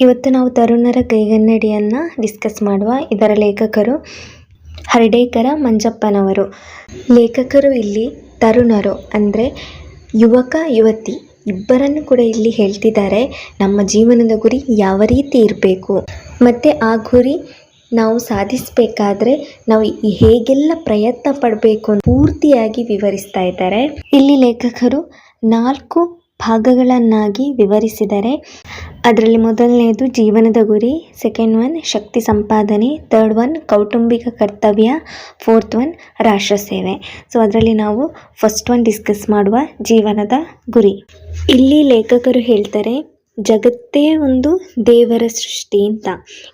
ಇವತ್ತು ನಾವು ತರುಣರ ಕೈಗನ್ನಡಿಯನ್ನು ಡಿಸ್ಕಸ್ ಮಾಡುವ ಇದರ ಲೇಖಕರು ಹರ್ಡೇಕರ ಮಂಜಪ್ಪನವರು. ಲೇಖಕರು ಇಲ್ಲಿ ತರುಣರು ಅಂದರೆ ಯುವಕ, ಯುವತಿ ಇಬ್ಬರನ್ನು ಕೂಡ ಇಲ್ಲಿ ಹೇಳ್ತಿದ್ದಾರೆ. ನಮ್ಮ ಜೀವನದ ಗುರಿ ಯಾವ ರೀತಿ ಇರಬೇಕು? ಮತ್ತು ಆ ಗುರಿ ನಾವು ಸಾಧಿಸಬೇಕಾದ್ರೆ ನಾವು ಹೇಗೆಲ್ಲ ಪ್ರಯತ್ನ ಪಡಬೇಕು ಪೂರ್ತಿಯಾಗಿ ವಿವರಿಸ್ತಾ ಇದ್ದಾರೆ. ಇಲ್ಲಿ ಲೇಖಕರು ನಾಲ್ಕು ಭಾಗಗಳನ್ನಾಗಿ ವಿವರಿಸಿದರೆ, ಅದರಲ್ಲಿ ಮೊದಲನೆಯದು ಜೀವನದ ಗುರಿ ಸೆಕೆಂಡ್ ಒನ್ ಶಕ್ತಿ ಸಂಪಾದನೆ ಥರ್ಡ್ ಒನ್ ಕೌಟುಂಬಿಕ ಕರ್ತವ್ಯ ಫೋರ್ತ್ ಒನ್ ರಾಷ್ಟ್ರ ಸೇವೆ. ಸೊ ಅದರಲ್ಲಿ ನಾವು ಫಸ್ಟ್ ಒನ್ ಡಿಸ್ಕಸ್ ಮಾಡುವ ಜೀವನದ ಗುರಿ. ಇಲ್ಲಿ ಲೇಖಕರು ಹೇಳ್ತಾರೆ ಜಗತ್ತೇ ಒಂದು ದೇವರ ಸೃಷ್ಟಿ ಅಂತ.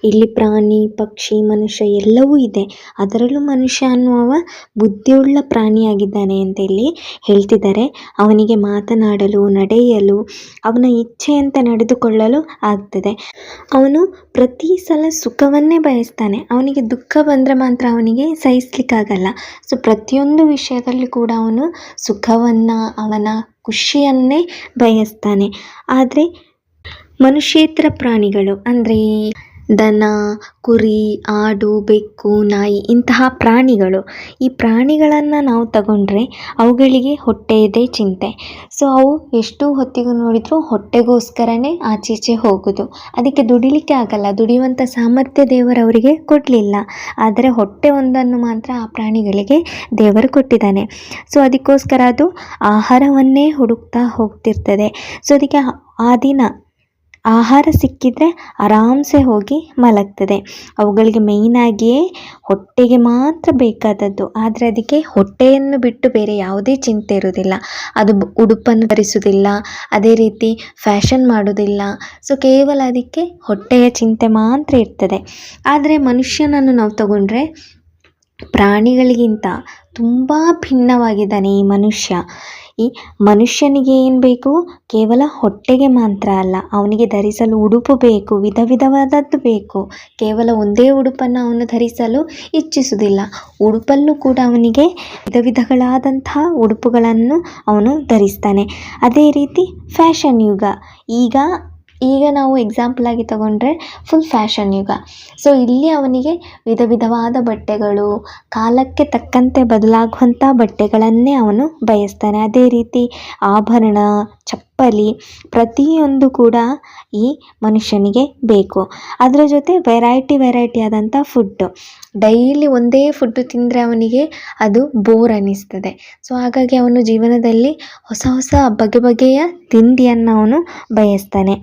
ಇಲ್ಲಿ ಪ್ರಾಣಿ, ಪಕ್ಷಿ, ಮನುಷ್ಯ ಎಲ್ಲವೂ ಇದೆ. ಅದರಲ್ಲೂ ಮನುಷ್ಯ ಅನ್ನುವ ಬುದ್ಧಿಯುಳ್ಳ ಪ್ರಾಣಿಯಾಗಿದ್ದಾನೆ ಅಂತ ಇಲ್ಲಿ ಹೇಳ್ತಿದ್ದಾರೆ. ಅವನಿಗೆ ಮಾತನಾಡಲು, ನಡೆಯಲು, ಅವನ ಇಚ್ಛೆಯಂತೆ ನಡೆದುಕೊಳ್ಳಲು ಆಗ್ತದೆ. ಅವನು ಪ್ರತಿ ಸಲ ಸುಖವನ್ನೇ ಬಯಸ್ತಾನೆ. ಅವನಿಗೆ ದುಃಖ ಬಂದರೆ ಮಾತ್ರ ಅವನಿಗೆ ಸಹಿಸ್ಲಿಕ್ಕಾಗಲ್ಲ. ಸೊ ಪ್ರತಿಯೊಂದು ವಿಷಯದಲ್ಲಿ ಕೂಡ ಅವನು ಸುಖವನ್ನು, ಅವನ ಖುಷಿಯನ್ನೇ ಬಯಸ್ತಾನೆ. ಆದರೆ ಮನುಷ್ಯೇತರ ಪ್ರಾಣಿಗಳು ಅಂದರೆ ದನ, ಕುರಿ, ಆಡು, ಬೆಕ್ಕು, ನಾಯಿ ಇಂತಹ ಪ್ರಾಣಿಗಳು. ಈ ಪ್ರಾಣಿಗಳನ್ನು ನಾವು ತಗೊಂಡ್ರೆ ಅವುಗಳಿಗೆ ಹೊಟ್ಟೆಯದೇ ಚಿಂತೆ. ಸೊ ಅವು ಎಷ್ಟು ಹೊತ್ತಿಗೂ ನೋಡಿದರೂ ಹೊಟ್ಟೆಗೋಸ್ಕರನೇ ಆಚೀಚೆ ಹೋಗೋದು. ಅದಕ್ಕೆ ದುಡಿಲಿಕ್ಕೆ ಆಗಲ್ಲ. ದುಡಿಯುವಂಥ ಸಾಮರ್ಥ್ಯ ದೇವರು ಅವರಿಗೆ ಕೊಡಲಿಲ್ಲ. ಆದರೆ ಹೊಟ್ಟೆ ಒಂದನ್ನು ಮಾತ್ರ ಆ ಪ್ರಾಣಿಗಳಿಗೆ ದೇವರು ಕೊಟ್ಟಿದ್ದಾನೆ. ಸೊ ಅದಕ್ಕೋಸ್ಕರ ಅದು ಆಹಾರವನ್ನೇ ಹುಡುಕ್ತಾ ಹೋಗ್ತಿರ್ತದೆ. ಸೊ ಅದಕ್ಕೆ ಆ ದಿನ ಆಹಾರ ಸಿಕ್ಕಿದರೆ ಆರಾಮ್ಸೆ ಹೋಗಿ ಮಲಗ್ತದೆ. ಅವುಗಳಿಗೆ ಮೇಯ್ನಾಗಿಯೇ ಹೊಟ್ಟೆಗೆ ಮಾತ್ರ ಬೇಕಾದದ್ದು. ಆದರೆ ಅದಕ್ಕೆ ಹೊಟ್ಟೆಯನ್ನು ಬಿಟ್ಟು ಬೇರೆ ಯಾವುದೇ ಚಿಂತೆ ಇರೋದಿಲ್ಲ ಅದು ಉಡುಪನ್ನು ಧರಿಸುವುದಿಲ್ಲ. ಅದೇ ರೀತಿ ಫ್ಯಾಷನ್ ಮಾಡೋದಿಲ್ಲ ಸೊ ಕೇವಲ ಅದಕ್ಕೆ ಹೊಟ್ಟೆಯ ಚಿಂತೆ ಮಾತ್ರ ಇರ್ತದೆ. ಆದರೆ ಮನುಷ್ಯನನ್ನು ನಾವು ತಗೊಂಡ್ರೆ ಪ್ರಾಣಿಗಳಿಗಿಂತ ತುಂಬ ಭಿನ್ನವಾಗಿದ್ದಾನೆ ಈ ಮನುಷ್ಯ. ಈ ಮನುಷ್ಯನಿಗೆ ಏನು ಬೇಕು? ಕೇವಲ ಹೊಟ್ಟೆಗೆ ಮಾತ್ರ ಅಲ್ಲ, ಅವನಿಗೆ ಧರಿಸಲು ಉಡುಪು ಬೇಕು, ವಿಧ ವಿಧವಾದದ್ದು ಬೇಕು. ಕೇವಲ ಒಂದೇ ಉಡುಪನ್ನು ಅವನು ಧರಿಸಲು ಇಚ್ಛಿಸುವುದಿಲ್ಲ. ಉಡುಪಲ್ಲೂ ಕೂಡ ಅವನಿಗೆ ವಿಧ ವಿಧಗಳಾದಂತಹ ಉಡುಪುಗಳನ್ನು ಅವನು ಧರಿಸ್ತಾನೆ. ಅದೇ ರೀತಿ ಫ್ಯಾಷನ್ ಯುಗ. ಈಗ ಈಗ ನಾವು ಎಕ್ಸಾಂಪಲ್ ಆಗಿ ತಗೊಂಡ್ರೆ ಫುಲ್ ಫ್ಯಾಷನ್ ಯುಗ. ಸೊ ಇಲ್ಲಿ ಅವನಿಗೆ ವಿಧ ವಿಧವಾದ ಬಟ್ಟೆಗಳು, ಕಾಲಕ್ಕೆ ತಕ್ಕಂತೆ ಬದಲಾಗುವಂಥ ಬಟ್ಟೆಗಳನ್ನೇ ಅವನು ಬಯಸ್ತಾನೆ. ಅದೇ ರೀತಿ ಆಭರಣ ಚಪ್ಪಲಿ ಪ್ರತಿಯೊಂದು ಕೂಡ ಈ ಮನುಷ್ಯನಿಗೆ ಬೇಕು. ಅದರ ಜೊತೆ ವೆರೈಟಿ ವೆರೈಟಿ ಆದಂಥ ಫುಡ್ಡು ಡೈಲಿ ಒಂದೇ ಫುಡ್ಡು ತಿಂದರೆ ಅವನಿಗೆ ಅದು ಬೋರ್ ಅನ್ನಿಸ್ತದೆ ಸೊ ಹಾಗಾಗಿ ಅವನು ಜೀವನದಲ್ಲಿ ಹೊಸ ಹೊಸ ಬಗೆ ಬಗೆಯ ತಿಂಡಿಯನ್ನು ಅವನು ಬಯಸ್ತಾನೆ.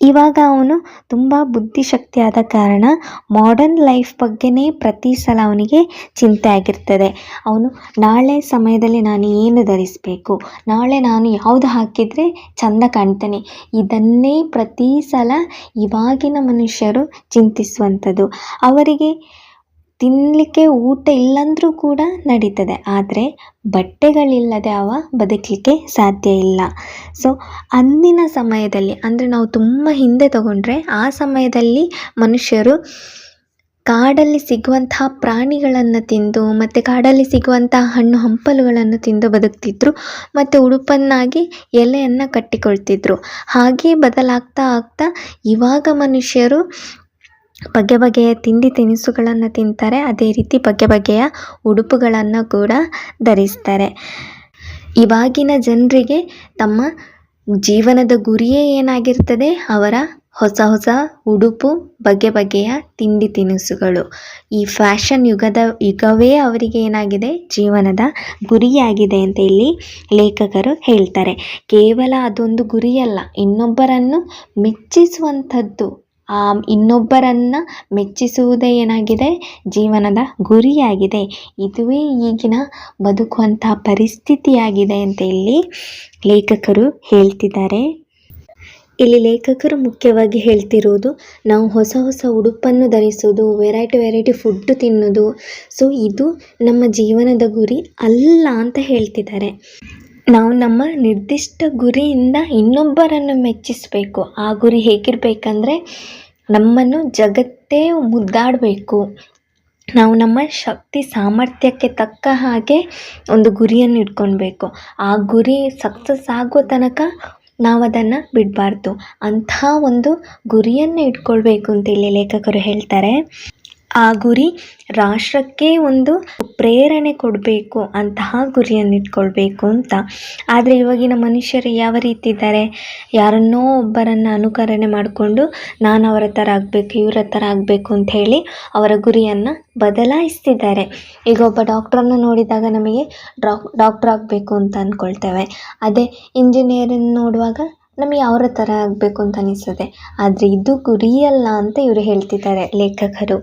ಇವಾಗ ಅವನು ತುಂಬ ಬುದ್ಧಿಶಕ್ತಿ ಆದ ಕಾರಣ ಮಾಡರ್ನ್ ಲೈಫ್ ಬಗ್ಗೆನೇ ಪ್ರತಿ ಸಲ ಅವನಿಗೆ ಚಿಂತೆ ಆಗಿರ್ತದೆ. ಅವನು, ನಾಳೆ ಸಮಯದಲ್ಲಿ ನಾನು ಏನು ಧರಿಸಬೇಕು? ನಾಳೆ ನಾನು ಯಾವುದು ಹಾಕಿದರೆ ಚಂದ ಕಾಣ್ತೇನೆ? ಇದನ್ನೇ ಪ್ರತಿ ಸಲ ಇವಾಗಿನ ಮನುಷ್ಯರು ಚಿಂತಿಸುವಂಥದ್ದು. ಅವರಿಗೆ ತಿನ್ನಲಿಕ್ಕೆ ಊಟ ಇಲ್ಲಂದರೂ ಕೂಡ ನಡೀತದೆ. ಆದರೆ ಬಟ್ಟೆಗಳಿಲ್ಲದೆ ಅವ ಬದುಕಲಿಕ್ಕೆ ಸಾಧ್ಯ ಇಲ್ಲ. ಸೊ ಅಂದಿನ ಸಮಯದಲ್ಲಿ, ಅಂದರೆ ನಾವು ತುಂಬ ಹಿಂದೆ ತಗೊಂಡ್ರೆ, ಆ ಸಮಯದಲ್ಲಿ ಮನುಷ್ಯರು ಕಾಡಲ್ಲಿ ಸಿಗುವಂತಹ ಪ್ರಾಣಿಗಳನ್ನು ತಿಂದು, ಮತ್ತು ಕಾಡಲ್ಲಿ ಸಿಗುವಂತಹ ಹಣ್ಣು ಹಂಪಲುಗಳನ್ನು ತಿಂದು ಬದುಕ್ತಿದ್ರು, ಮತ್ತು ಉಡುಪನ್ನಾಗಿ ಎಲೆಯನ್ನು ಕಟ್ಟಿಕೊಳ್ತಿದ್ರು. ಹಾಗೆ ಬದಲಾಗ್ತಾ ಆಗ್ತಾ ಇವಾಗ ಮನುಷ್ಯರು ಬಗೆ ಬಗೆಯ ತಿಂಡಿ ತಿನಿಸುಗಳನ್ನು ತಿಂತಾರೆ. ಅದೇ ರೀತಿ ಬಗೆ ಬಗೆಯ ಉಡುಪುಗಳನ್ನು ಕೂಡ ಧರಿಸ್ತಾರೆ. ಇವಾಗಿನ ಜನರಿಗೆ ತಮ್ಮ ಜೀವನದ ಗುರಿಯೇ ಏನಾಗಿರ್ತದೆ? ಅವರ ಹೊಸ ಹೊಸ ಉಡುಪು, ಬಗೆ ಬಗೆಯ ತಿಂಡಿ ತಿನಿಸುಗಳು. ಈ ಫ್ಯಾಷನ್ ಯುಗದ ಯುಗವೇ ಅವರಿಗೆ ಏನಾಗಿದೆ? ಜೀವನದ ಗುರಿಯಾಗಿದೆ ಅಂತ ಇಲ್ಲಿ ಲೇಖಕರು ಹೇಳ್ತಾರೆ. ಕೇವಲ ಅದೊಂದು ಗುರಿಯಲ್ಲ, ಇನ್ನೊಬ್ಬರನ್ನು ಮೆಚ್ಚಿಸುವಂಥದ್ದು ಇನ್ನೊಬ್ಬರನ್ನು ಮೆಚ್ಚಿಸುವುದೇ ಏನಾಗಿದೆ ಜೀವನದ ಗುರಿಯಾಗಿದೆ. ಇದುವೇ ಈಗಿನ ಬದುಕುವಂತಹ ಪರಿಸ್ಥಿತಿಯಾಗಿದೆ ಅಂತ ಇಲ್ಲಿ ಲೇಖಕರು ಹೇಳ್ತಿದ್ದಾರೆ. ಇಲ್ಲಿ ಲೇಖಕರು ಮುಖ್ಯವಾಗಿ ಹೇಳ್ತಿರೋದು ನಾವು ಹೊಸ ಹೊಸ ಉಡುಪನ್ನು ಧರಿಸೋದು, ವೆರೈಟಿ ವೆರೈಟಿ ಫುಡ್ ತಿನ್ನೋದು. ಸೊ, ಇದು ನಮ್ಮ ಜೀವನದ ಗುರಿ ಅಲ್ಲ ಅಂತ ಹೇಳ್ತಿದ್ದಾರೆ. ನಾವು ನಮ್ಮ ನಿರ್ದಿಷ್ಟ ಗುರಿಯಿಂದ ಇನ್ನೊಬ್ಬರನ್ನು ಮೆಚ್ಚಿಸಬೇಕು. ಆ ಗುರಿ ಹೇಗಿರಬೇಕಂದ್ರೆ ನಮ್ಮನ್ನು ಜಗತ್ತೇ ಮುದ್ದಾಡಬೇಕು. ನಾವು ನಮ್ಮ ಶಕ್ತಿ ಸಾಮರ್ಥ್ಯಕ್ಕೆ ತಕ್ಕ ಹಾಗೆ ಒಂದು ಗುರಿಯನ್ನು ಇಟ್ಕೊಳ್ಬೇಕು. ಆ ಗುರಿ ಸಕ್ಸಸ್ ಆಗೋ ತನಕ ನಾವು ಅದನ್ನು ಬಿಡಬಾರ್ದು. ಅಂಥ ಒಂದು ಗುರಿಯನ್ನು ಇಟ್ಕೊಳ್ಬೇಕು ಅಂತೇಳಿ ಲೇಖಕರು ಹೇಳ್ತಾರೆ. ಆ ಗುರಿ ರಾಷ್ಟ್ರಕ್ಕೆ ಒಂದು ಪ್ರೇರಣೆ ಕೊಡಬೇಕು, ಅಂತಹ ಗುರಿಯನ್ನಿಟ್ಕೊಳ್ಬೇಕು ಅಂತ. ಆದರೆ ಇವಾಗಿನ ಮನುಷ್ಯರು ಯಾವ ರೀತಿ ಇದ್ದಾರೆ? ಯಾರನ್ನೋ ಒಬ್ಬರನ್ನು ಅನುಕರಣೆ ಮಾಡಿಕೊಂಡು ನಾನು ಅವರ ಥರ ಆಗಬೇಕು, ಇವರ ಥರ ಆಗಬೇಕು ಅಂತ ಹೇಳಿ ಅವರ ಗುರಿಯನ್ನು ಬದಲಾಯಿಸ್ತಿದ್ದಾರೆ. ಈಗ ಒಬ್ಬ ಡಾಕ್ಟ್ರನ್ನು ನೋಡಿದಾಗ ನಮಗೆ ಡಾಕ್ಟರ್ ಆಗಬೇಕು ಅಂತ ಅಂದ್ಕೊಳ್ತೇವೆ ಅದೇ ಇಂಜಿನಿಯರನ್ನು ನೋಡುವಾಗ ನಮಗೆ ಅವರ ಥರ ಆಗಬೇಕು ಅಂತ ಅನಿಸ್ತದೆ ಆದರೆ ಇದು ಗುರಿಯಲ್ಲ ಅಂತ ಇವರು ಹೇಳ್ತಿದ್ದಾರೆ ಲೇಖಕರು.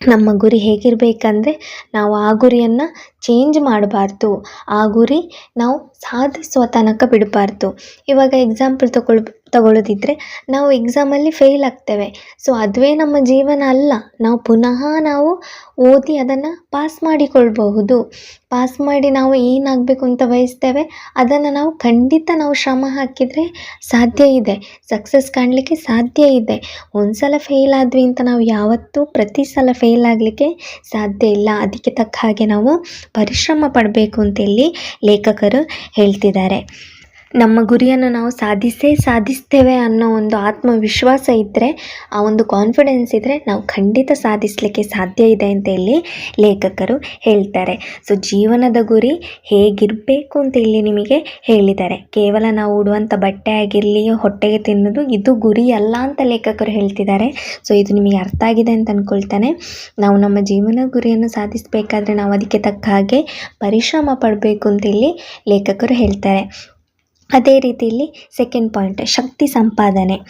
ನಮ್ಮ ಗುರಿ ಹೇಗಿರಬೇಕಂದ್ರೆ ನಾವು ಆ ಗುರಿಯನ್ನು ಚೇಂಜ್ ಮಾಡಬಾರ್ದು. ಆ ಗುರಿ ನಾವು ಸಾಧಿಸುವ ತನಕ ಬಿಡಬಾರ್ದು. ಇವಾಗ ಎಕ್ಸಾಂಪಲ್ ತಗೊಳ್ ತಗೊಳ್ಳೋದಿದ್ರೆ ನಾವು ಎಕ್ಸಾಮಲ್ಲಿ ಫೇಲ್ ಆಗ್ತೇವೆ. ಸೊ ಅದುವೇ ನಮ್ಮ ಜೀವನ ಅಲ್ಲ. ನಾವು ಪುನಃ ನಾವು ಓದಿ ಅದನ್ನು ಪಾಸ್ ಮಾಡಿಕೊಳ್ಬಹುದು. ಪಾಸ್ ಮಾಡಿ ನಾವು ಏನಾಗಬೇಕು ಅಂತ ಬಯಸ್ತೇವೆ, ಅದನ್ನು ನಾವು ಖಂಡಿತ ನಾವು ಶ್ರಮ ಹಾಕಿದರೆ ಸಾಧ್ಯ ಇದೆ. ಸಕ್ಸಸ್ ಕಾಣಲಿಕ್ಕೆ ಸಾಧ್ಯ ಇದೆ. ಒಂದು ಸಲ ಫೇಲ್ ಆದ್ವಿ ಅಂತ ನಾವು ಯಾವತ್ತೂ ಪ್ರತಿ ಸಲ ಫೇಲ್ ಆಗಲಿಕ್ಕೆ ಸಾಧ್ಯ ಇಲ್ಲ. ಅದಕ್ಕೆ ತಕ್ಕ ಹಾಗೆ ನಾವು ಪರಿಶ್ರಮ ಪಡಬೇಕು ಅಂತ ಇಲ್ಲಿ ಲೇಖಕರು ಹೇಳ್ತಿದ್ದಾರೆ. ನಮ್ಮ ಗುರಿಯನ್ನು ನಾವು ಸಾಧಿಸೇ ಸಾಧಿಸ್ತೇವೆ ಅನ್ನೋ ಒಂದು ಆತ್ಮವಿಶ್ವಾಸ ಇದ್ದರೆ ಆ ಒಂದು ಕಾನ್ಫಿಡೆನ್ಸ್ ಇದ್ದರೆ ನಾವು ಖಂಡಿತ ಸಾಧಿಸಲಿಕ್ಕೆ ಸಾಧ್ಯ ಇದೆ ಅಂತ ಇಲ್ಲಿ ಲೇಖಕರು ಹೇಳ್ತಾರೆ. ಸೊ ಜೀವನದ ಗುರಿ ಹೇಗಿರಬೇಕು ಅಂತ ಇಲ್ಲಿ ನಿಮಗೆ ಹೇಳಿದ್ದಾರೆ. ಕೇವಲ ನಾವು ಉಡುವಂಥ ಬಟ್ಟೆ ಆಗಿರಲಿ ಹೊಟ್ಟೆಗೆ ತಿನ್ನೋದು ಇದು ಗುರಿ ಅಲ್ಲ ಅಂತ ಲೇಖಕರು ಹೇಳ್ತಿದ್ದಾರೆ. ಸೊ ಇದು ನಿಮಗೆ ಅರ್ಥ ಆಗಿದೆ ಅಂತ ಅಂದ್ಕೊಳ್ತಾನೆ ನಾವು ನಮ್ಮ ಜೀವನ ಗುರಿಯನ್ನು ಸಾಧಿಸಬೇಕಾದ್ರೆ ನಾವು ಅದಕ್ಕೆ ತಕ್ಕ ಹಾಗೆ ಪರಿಶ್ರಮ ಪಡಬೇಕು ಅಂತ ಇಲ್ಲಿ ಲೇಖಕರು ಹೇಳ್ತಾರೆ. ಅದೇ ರೀತಿ ಇಲ್ಲಿ ಸೆಕೆಂಡ್ ಪಾಯಿಂಟ್ ಶಕ್ತಿ ಸಂಪಾದನೆ.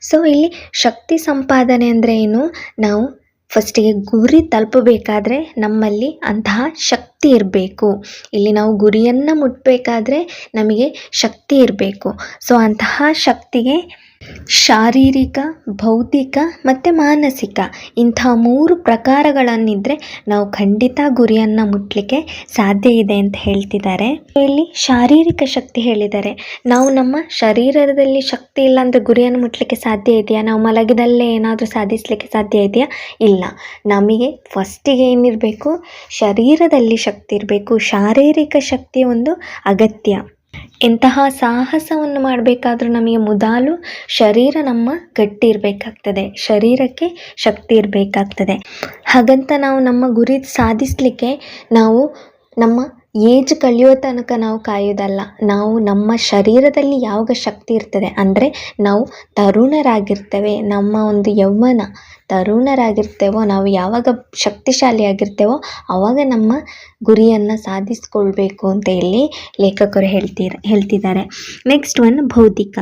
ಸೊ ಇಲ್ಲಿ ಶಕ್ತಿ ಸಂಪಾದನೆ ಅಂದರೆ ಏನು? ನಾವು ಫಸ್ಟಿಗೆ ಗುರಿ ತಲುಪಬೇಕಾದ್ರೆ ನಮ್ಮಲ್ಲಿ ಅಂತಹ ಶಕ್ತಿ ಇರಬೇಕು. ಇಲ್ಲಿ ನಾವು ಗುರಿಯನ್ನು ಮುಟ್ಟಬೇಕಾದ್ರೆ ನಮಗೆ ಶಕ್ತಿ ಇರಬೇಕು. ಸೊ ಅಂತಹ ಶಕ್ತಿಗೆ ಶಾರೀರಿಕ, ಭೌತಿಕ ಮತ್ತು ಮಾನಸಿಕ ಇಂಥ ಮೂರು ಪ್ರಕಾರಗಳನ್ನಿದ್ದರೆ ನಾವು ಖಂಡಿತ ಗುರಿಯನ್ನು ಮುಟ್ಟಲಿಕ್ಕೆ ಸಾಧ್ಯ ಇದೆ ಅಂತ ಹೇಳ್ತಿದ್ದಾರೆ. ಇಲ್ಲಿ ಶಾರೀರಿಕ ಶಕ್ತಿ ಹೇಳಿದ್ದಾರೆ ನಾವು ನಮ್ಮ ಶರೀರದಲ್ಲಿ ಶಕ್ತಿ ಇಲ್ಲ ಅಂದರೆ ಗುರಿಯನ್ನು ಮುಟ್ಟಲಿಕ್ಕೆ ಸಾಧ್ಯ ಇದೆಯಾ? ನಾವು ಮಲಗಿದಲ್ಲೇ ಏನಾದರೂ ಸಾಧಿಸಲಿಕ್ಕೆ ಸಾಧ್ಯ ಇದೆಯಾ? ಇಲ್ಲ. ನಮಗೆ ಫಸ್ಟಿಗೆ ಏನಿರಬೇಕು? ಶರೀರದಲ್ಲಿ ಶಕ್ತಿ ಇರಬೇಕು. ಶಾರೀರಿಕ ಶಕ್ತಿ ಒಂದು ಅಗತ್ಯ. ಎಂತಹ ಸಾಹಸವನ್ನು ಮಾಡಬೇಕಾದ್ರೂ ನಮಗೆ ಮೊದಲು ಶರೀರ ನಮ್ಮ ಗಟ್ಟಿ ಇರಬೇಕಾಗ್ತದೆ ಶರೀರಕ್ಕೆ ಶಕ್ತಿ ಇರಬೇಕಾಗ್ತದೆ. ಹಾಗಂತ ನಾವು ನಮ್ಮ ಗುರಿ ಸಾಧಿಸಲಿಕ್ಕೆ ನಾವು ನಮ್ಮ ಏಜ್ ಕಳೆಯೋ ತನಕ ನಾವು ಕಾಯೋದಲ್ಲ. ನಾವು ನಮ್ಮ ಶರೀರದಲ್ಲಿ ಯಾವಾಗ ಶಕ್ತಿ ಇರ್ತದೆ ಅಂದರೆ ನಾವು ತರುಣರಾಗಿರ್ತೇವೆ. ನಮ್ಮ ಒಂದು ಯೌವನ ತರುಣರಾಗಿರ್ತೇವೋ, ನಾವು ಯಾವಾಗ ಶಕ್ತಿಶಾಲಿಯಾಗಿರ್ತೇವೋ ಆವಾಗ ನಮ್ಮ ಗುರಿಯನ್ನು ಸಾಧಿಸ್ಕೊಳ್ಬೇಕು ಅಂತ ಇಲ್ಲಿ ಲೇಖಕರು ಹೇಳ್ತೀರ, ಹೇಳ್ತಿದ್ದಾರೆ. ನೆಕ್ಸ್ಟ್ ಒನ್ ಭೌತಿಕ.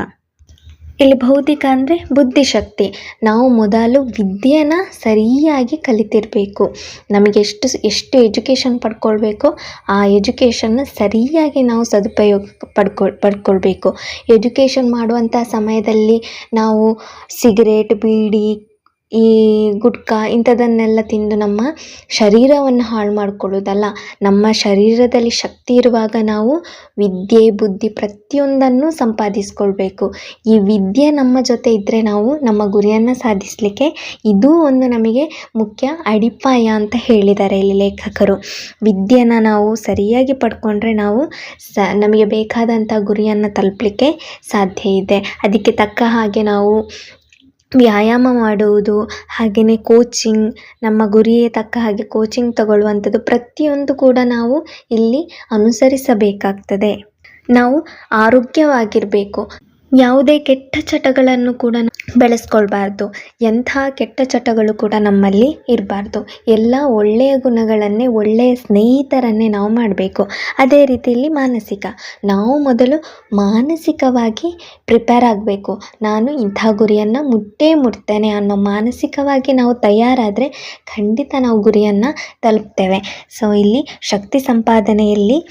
ಇಲ್ಲಿ ಭೌತಿಕ ಅಂದರೆ ಬುದ್ಧಿಶಕ್ತಿ. ನಾವು ಮೊದಲು ವಿದ್ಯೆನ ಸರಿಯಾಗಿ ಕಲಿತಿರಬೇಕು. ನಮಗೆ ಎಷ್ಟು ಎಷ್ಟು ಎಜುಕೇಷನ್ ಪಡ್ಕೊಳ್ಬೇಕು, ಆ ಎಜುಕೇಷನ್ನ ಸರಿಯಾಗಿ ನಾವು ಸದುಪಯೋಗ ಪಡ್ಕೊಳ್ ಪಡ್ಕೊಳ್ಬೇಕು. ಎಜುಕೇಷನ್ ಮಾಡುವಂಥ ಸಮಯದಲ್ಲಿ ನಾವು ಸಿಗರೇಟ್, ಬೀಡಿ ಈ ಗುಟ್ಕಾ ಇಂಥದ್ದನ್ನೆಲ್ಲ ತಿಂದು ನಮ್ಮ ಶರೀರವನ್ನು ಹಾಳು ಮಾಡಿಕೊಳ್ಳೋದಲ್ಲ, ನಮ್ಮ ಶರೀರದಲ್ಲಿ ಶಕ್ತಿ ಇರುವಾಗ ನಾವು ವಿದ್ಯೆ, ಬುದ್ಧಿ ಪ್ರತಿಯೊಂದನ್ನು ಸಂಪಾದಿಸ್ಕೊಳ್ಬೇಕು. ಈ ವಿದ್ಯೆ ನಮ್ಮ ಜೊತೆ ಇದ್ದರೆ ನಾವು ನಮ್ಮ ಗುರಿಯನ್ನು ಸಾಧಿಸಲಿಕ್ಕೆ ಇದೂ ಒಂದು ನಮಗೆ ಮುಖ್ಯ ಅಡಿಪಾಯ ಅಂತ ಹೇಳಿದ್ದಾರೆ ಇಲ್ಲಿ ಲೇಖಕರು. ವಿದ್ಯೆನ ನಾವು ಸರಿಯಾಗಿ ಪಡ್ಕೊಂಡ್ರೆ ನಾವು ಸ, ನಮಗೆ ಬೇಕಾದಂಥ ಗುರಿಯನ್ನು ತಲುಪಲಿಕ್ಕೆ ಸಾಧ್ಯ ಇದೆ. ಅದಕ್ಕೆ ತಕ್ಕ ಹಾಗೆ ನಾವು ವ್ಯಾಯಾಮ ಮಾಡುವುದು ಹಾಗೆಯೇ ಕೋಚಿಂಗ್ ನಮ್ಮ ಗುರಿಗೆ ತಕ್ಕ ಹಾಗೆ ಕೋಚಿಂಗ್ ತಗೊಳ್ಳುವಂಥದ್ದು ಪ್ರತಿಯೊಂದು ಕೂಡ ನಾವು ಇಲ್ಲಿ ಅನುಸರಿಸಬೇಕಾಗ್ತದೆ. ನಾವು ಆರೋಗ್ಯವಾಗಿರಬೇಕು. ಯಾವುದೇ ಕೆಟ್ಟ ಚಟಗಳನ್ನು ಕೂಡ ಬೆಳೆಸ್ಕೊಳ್ಬಾರ್ದು. ಎಂಥ ಕೆಟ್ಟ ಚಟಗಳು ಕೂಡ ನಮ್ಮಲ್ಲಿ ಇರಬಾರ್ದು. ಎಲ್ಲ ಒಳ್ಳೆಯ ಗುಣಗಳನ್ನೇ, ಒಳ್ಳೆಯ ಸ್ನೇಹಿತರನ್ನೇ ನಾವು ಮಾಡಬೇಕು. ಅದೇ ರೀತಿಯಲ್ಲಿ ಮಾನಸಿಕ. ನಾವು ಮೊದಲು ಮಾನಸಿಕವಾಗಿ ಪ್ರಿಪೇರ್ ಆಗಬೇಕು. ನಾನು ಇಂಥ ಗುರಿಯನ್ನು ಮುಟ್ಟೇ ಮುಟ್ತೇನೆ ಅನ್ನೋ ಮಾನಸಿಕವಾಗಿ ನಾವು ತಯಾರಾದರೆ ಖಂಡಿತ ನಾವು ಗುರಿಯನ್ನು ತಲುಪ್ತೇವೆ. ಸೊ ಇಲ್ಲಿ ಶಕ್ತಿ ಸಂಪಾದನೆಯಲ್ಲಿ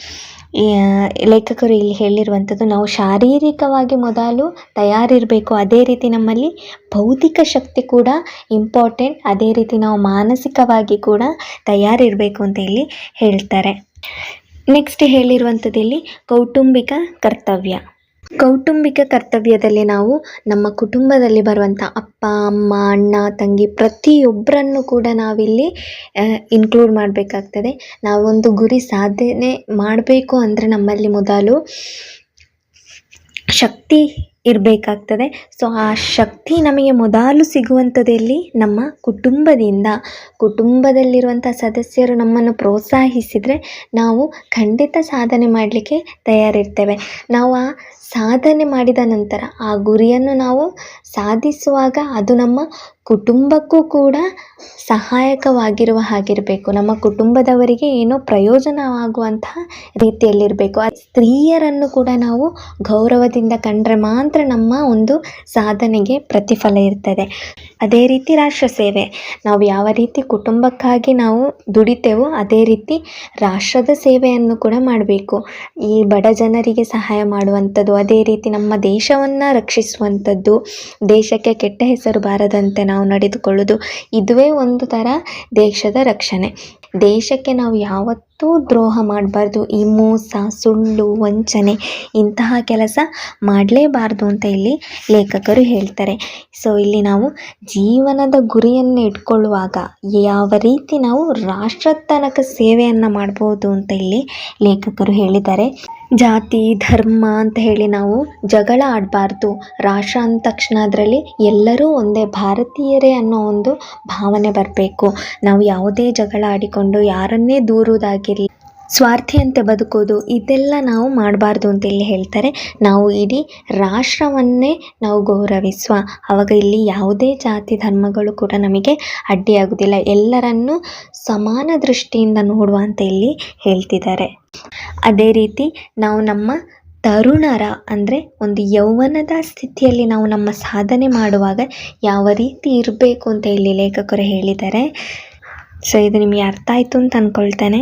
ಲೇಖಕರು ಇಲ್ಲಿ ಹೇಳಿರುವಂಥದ್ದು ನಾವು ಶಾರೀರಿಕವಾಗಿ ಮೊದಲು ತಯಾರಿರಬೇಕು. ಅದೇ ರೀತಿ ನಮ್ಮಲ್ಲಿ ಭೌತಿಕ ಶಕ್ತಿ ಕೂಡ ಇಂಪಾರ್ಟೆಂಟ್ ಅದೇ ರೀತಿ ನಾವು ಮಾನಸಿಕವಾಗಿ ಕೂಡ ತಯಾರಿರಬೇಕು ಅಂತ ಇಲ್ಲಿ ಹೇಳ್ತಾರೆ. ನೆಕ್ಸ್ಟ್ ಹೇಳಿರುವಂಥದ್ದು ಇಲ್ಲಿ ಕೌಟುಂಬಿಕ ಕರ್ತವ್ಯ. ಕೌಟುಂಬಿಕ ಕರ್ತವ್ಯದಲ್ಲಿ ನಾವು ನಮ್ಮ ಕುಟುಂಬದಲ್ಲಿ ಬರುವಂಥ ಅಪ್ಪ, ಅಮ್ಮ, ಅಣ್ಣ, ತಂಗಿ ಪ್ರತಿಯೊಬ್ಬರನ್ನು ಕೂಡ ನಾವಿಲ್ಲಿ ಇನ್ಕ್ಲೂಡ್ ಮಾಡಬೇಕಾಗ್ತದೆ. ನಾವೊಂದು ಗುರಿ ಸಾಧನೆ ಮಾಡಬೇಕು ಅಂದರೆ ನಮ್ಮಲ್ಲಿ ಮೊದಲು ಶಕ್ತಿ ಇರಬೇಕಾಗ್ತದೆ. ಸೊ ಆ ಶಕ್ತಿ ನಮಗೆ ಮೊದಲು ಸಿಗುವಂಥದ್ದಲ್ಲಿ ನಮ್ಮ ಕುಟುಂಬದಿಂದ. ಕುಟುಂಬದಲ್ಲಿರುವಂಥ ಸದಸ್ಯರು ನಮ್ಮನ್ನು ಪ್ರೋತ್ಸಾಹಿಸಿದರೆ ನಾವು ಖಂಡಿತ ಸಾಧನೆ ಮಾಡಲಿಕ್ಕೆ ತಯಾರಿರ್ತೇವೆ. ನಾವು ಆ ಸಾಧನೆ ಮಾಡಿದ ನಂತರ ಆ ಗುರಿಯನ್ನು ನಾವು ಸಾಧಿಸುವಾಗ ಅದು ನಮ್ಮ ಕುಟುಂಬಕ್ಕೂ ಕೂಡ ಸಹಾಯಕವಾಗಿರುವ ಹಾಗಿರಬೇಕು. ನಮ್ಮ ಕುಟುಂಬದವರಿಗೆ ಏನೋ ಪ್ರಯೋಜನವಾಗುವಂತಹ ರೀತಿಯಲ್ಲಿರಬೇಕು. ಸ್ತ್ರೀಯರನ್ನು ಕೂಡ ನಾವು ಗೌರವದಿಂದ ಕಂಡರೆ ಮಾತ್ರ ನಮ್ಮ ಒಂದು ಸಾಧನೆಗೆ ಪ್ರತಿಫಲ ಇರ್ತದೆ. ಅದೇ ರೀತಿ ರಾಷ್ಟ್ರ ಸೇವೆ. ನಾವು ಯಾವ ರೀತಿ ಕುಟುಂಬಕ್ಕಾಗಿ ನಾವು ದುಡಿತೇವೋ ಅದೇ ರೀತಿ ರಾಷ್ಟ್ರದ ಸೇವೆಯನ್ನು ಕೂಡ ಮಾಡಬೇಕು. ಈ ಬಡ ಜನರಿಗೆ ಸಹಾಯ ಮಾಡುವಂಥದ್ದು, ಅದೇ ರೀತಿ ನಮ್ಮ ದೇಶವನ್ನು ರಕ್ಷಿಸುವಂಥದ್ದು, ದೇಶಕ್ಕೆ ಕೆಟ್ಟ ಹೆಸರು ಬಾರದಂತೆ ನಾವು ನಡೆದುಕೊಳ್ಳೋದು ಇದುವೇ ಒಂದು ಥರ ದೇಶದ ರಕ್ಷಣೆ. ದೇಶಕ್ಕೆ ನಾವು ಯಾವತ್ತೂ ದ್ರೋಹ ಮಾಡಬಾರ್ದು. ಈ ಮೋಸ, ಸುಳ್ಳು, ವಂಚನೆ ಇಂತಹ ಕೆಲಸ ಮಾಡಲೇಬಾರ್ದು ಅಂತ ಇಲ್ಲಿ ಲೇಖಕರು ಹೇಳ್ತಾರೆ. ಸೊ ಇಲ್ಲಿ ನಾವು ಜೀವನದ ಗುರಿಯನ್ನು ಇಟ್ಕೊಳ್ಳುವಾಗ ಯಾವ ರೀತಿ ನಾವು ರಾಷ್ಟ್ರ ತನಕ ಸೇವೆಯನ್ನು ಮಾಡ್ಬೋದು ಅಂತ ಇಲ್ಲಿ ಲೇಖಕರು ಹೇಳಿದ್ದಾರೆ. ಜಾತಿ, ಧರ್ಮ ಅಂತ ಹೇಳಿ ನಾವು ಜಗಳ ಆಡಬಾರ್ದು. ರಾಷ್ಟ್ರ ಅಂದ ತಕ್ಷಣ ಅದರಲ್ಲಿ ಎಲ್ಲರೂ ಒಂದೇ, ಭಾರತೀಯರೇ ಅನ್ನೋ ಒಂದು ಭಾವನೆ ಬರಬೇಕು. ನಾವು ಯಾವುದೇ ಜಗಳ ಆಡಿಕೊಂಡು ಯಾರನ್ನೇ ದೂರುವುದಾಗಿರಲಿ ಸ್ವಾರ್ಥಿಯಂತೆ ಬದುಕೋದು, ಇದೆಲ್ಲ ನಾವು ಮಾಡಬಾರ್ದು ಅಂತ ಇಲ್ಲಿ ಹೇಳ್ತಾರೆ. ನಾವು ಇಡೀ ರಾಷ್ಟ್ರವನ್ನೇ ನಾವು ಗೌರವಿಸುವ. ಆವಾಗ ಇಲ್ಲಿ ಯಾವುದೇ ಜಾತಿ ಧರ್ಮಗಳು ಕೂಡ ನಮಗೆ ಅಡ್ಡಿಯಾಗುವುದಿಲ್ಲ. ಎಲ್ಲರನ್ನೂ ಸಮಾನ ದೃಷ್ಟಿಯಿಂದ ನೋಡುವ ಅಂತ ಇಲ್ಲಿ ಹೇಳ್ತಿದ್ದಾರೆ. ಅದೇ ರೀತಿ ನಾವು ನಮ್ಮ ತರುಣರ ಅಂದರೆ ಒಂದು ಯೌವನದ ಸ್ಥಿತಿಯಲ್ಲಿ ನಾವು ನಮ್ಮ ಸಾಧನೆ ಮಾಡುವಾಗ ಯಾವ ರೀತಿ ಇರಬೇಕು ಅಂತ ಇಲ್ಲಿ ಲೇಖಕರು ಹೇಳಿದ್ದಾರೆ. ಸೊ ಇದು ನಿಮಗೆ ಅರ್ಥ ಆಯಿತು ಅಂತ ಅಂದ್ಕೊಳ್ತೇನೆ